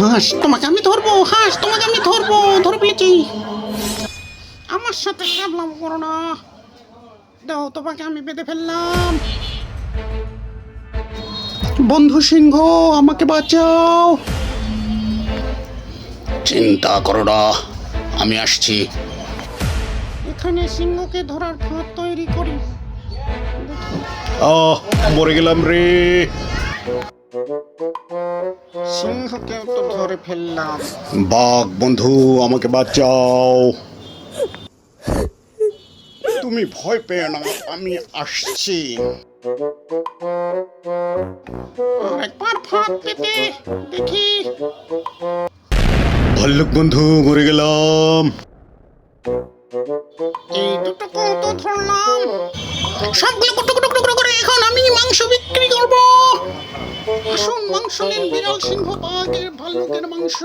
হাঁস তোমাকে আমি ধরবো হাঁস তোমাকে আমি ধরবো ধরে ফেলেছি। আমার সাথে ক্যাবলাম করো না। দাও তোমাকে আমি বেঁধে ফেললাম। বন্ধু সিংহ আমাকে বাঁচাও। চিন্তা করো না আমি আসছি। এখানে সিংহকে ধরার ফাঁদ তৈরি করি। আহ মরে গেলাম রে। সিংহকেও তো ধরে ফেললাম। বাঘ বন্ধু আমাকে বাঁচাও। তুমি ভয় পেও না আমি আসছি। একবার ফাঁদ পেতে দেখি। ভাল্লুক বন্ধু মরে গেলাম। এই দুটো কৌতো ধরলাম। সবগুলো কুটু করে এখন আমি মাংস বিক্রি আসুন মাংস নিন বিড়াল সিংহ বাঘের ভাল্লুকের মাংস